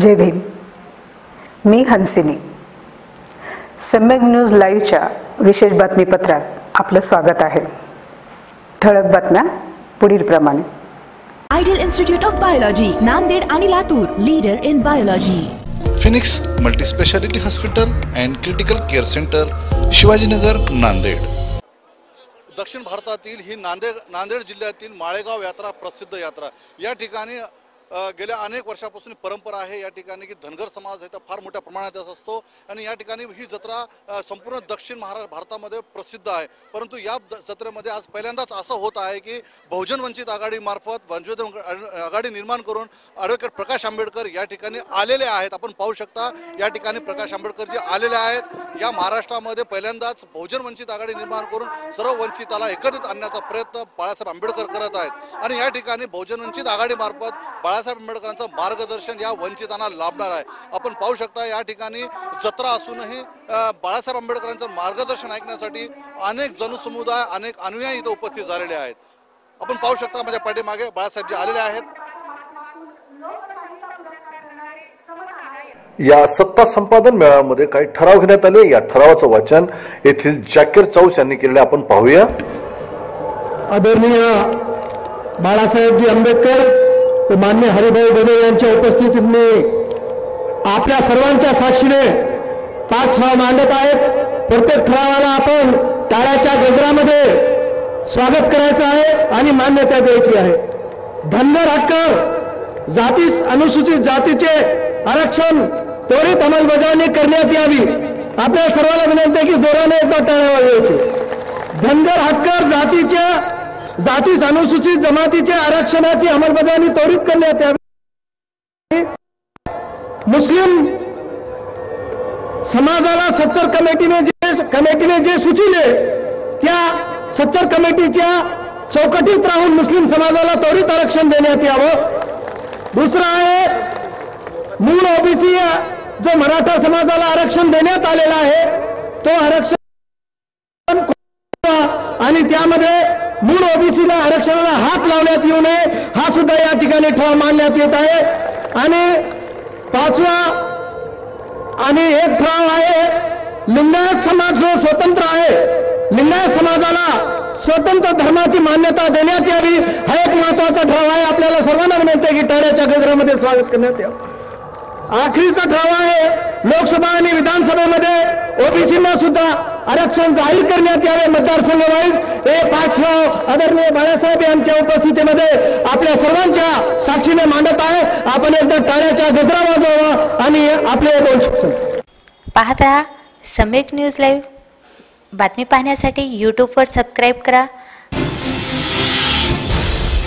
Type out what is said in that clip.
जय भीम. मी हंसिनी. सम्यक न्यूज लाईव्हच्या विशेष बातमीपत्रात आपलं स्वागत आहे. ठळक बातम्या पुढील प्रमाणे. Ideal institute of biology Nanded आणि Latur leader in biology. Phoenix multispeciality hospital and critical care centre Shivajinagar Nanded. दक्षिण भारतातील ही नांदेड नांदेड जिल्ह्यातील माळेगाव यात्रा प्रसिद्ध यात्रा. या ठिकाणी गेल्या अनेक वर्षापासून परंपरा आहे. या ठिकाणी की धनगर समाज आहे तर फार मोठ्या प्रमाणात येत असतो आणि या ठिकाणी ही जत्रा संपूर्ण दक्षिण महारा भारतामध्ये प्रसिद्ध आहे. परंतु या द- जत्रेमध्ये आज पहिल्यांदाच असं होत आहे की बहुजन वंचित आघाडीमार्फत वंचित आघाडी निर्माण करून ॲडव्होकेट प्रकाश आंबेडकर या ठिकाणी आलेले आहेत. आपण पाहू शकता या ठिकाणी प्रकाश आंबेडकर जे आलेले आहेत या महाराष्ट्रामध्ये पहिल्यांदाच बहुजन वंचित आघाडी निर्माण करून सर्व वंचिताला एकत्रित आणण्याचा प्रयत्न बाळासाहेब आंबेडकर करत आहेत. आणि या ठिकाणी बहुजन वंचित आघाडीमार्फत बाळासाहेब आंबेडकरांचं मार्गदर्शन या वंचितांना लाभणार आहे. आपण पाहू शकता या ठिकाणी जत्रा असूनही बाळासाहेब आंबेडकरांचं मार्गदर्शन ऐकण्यासाठी अनेक जनसमुदाय अनेक अनुयायी इथं उपस्थित झालेले आहेत. आपण पाहू शकता माझ्या पाठीमागे बाळासाहेब जे आलेले आहेत. या सत्ता संपादन मेळाव्यामध्ये काही ठराव घेण्यात आले. या ठरावाचं वाचन येथील जाकीर चौस यांनी केले आपण पाहूया. आदरणीय बाळासाहेबजी आंबेडकर तर मान्य हरिभाऊ बने यांच्या उपस्थितीत मी आपल्या सर्वांच्या साक्षीने पाच ठराव मांडत आहेत. प्रत्येक ठरावाला आपण टाळ्याच्या गजरामध्ये स्वागत करायचं आहे आणि मान्यता द्यायची आहे. धनगर हक्क जाती अनुसूचित जातीचे आरक्षण त्वरित अंमलबजावणी करण्यात यावी. आपल्या सर्वांना विनंती आहे की जोराने एकदा टाळ्या वाजवायची धनगर हक्क जातीच्या जातीस अनुसूचित जमातीच्या आरक्षणाची अंमलबजावणी त्वरित करण्यात यावी. मुस्लिम समाजाला सत्तर कमिटीने जे कमिटीने जे सुचिले त्या सत्तर कमिटीच्या चौकटीत राहून मुस्लिम समाजाला त्वरित आरक्षण देण्यात यावं. दुसरं आहे मूळ ओबीसी जो मराठा समाजाला आरक्षण देण्यात आलेला आहे तो आरक्षण आणि त्यामध्ये मूळ ओबीसीला आरक्षणाला हात लावण्यात येऊ नये हा सुद्धा या ठिकाणी ठराव मांडण्यात येत आहे. आणि पाचवा आणि एक ठराव आहे लिंगायत समाज जो स्वतंत्र आहे लिंगायत समाजाला स्वतंत्र धर्माची मान्यता देण्यात यावी हा एक महत्त्वाचा ठराव आहे. आपल्याला सर्वांना विनंती आहे की टाळ्याच्या गजरामध्ये स्वागत करण्यात यावं. आखरीचा ठराव आहे लोकसभा आणि विधानसभेमध्ये ओबीसींना सुद्धा आरक्षण जाहीर करण्यात यावे मतदारसंघ वाईज. हे पाच आदरणीय बाळासाहेब यांच्या उपस्थितीमध्ये आपल्या सर्वांच्या साक्षीने मांडत आहे. आपण एकदा टाळ्याच्या गजरा वाजवा आणि आपले दोन शकतो पाहत रहा सम्यक न्यूज लाईव्ह. बातमी पाहण्यासाठी यूट्यूबवर सबस्क्राईब करा.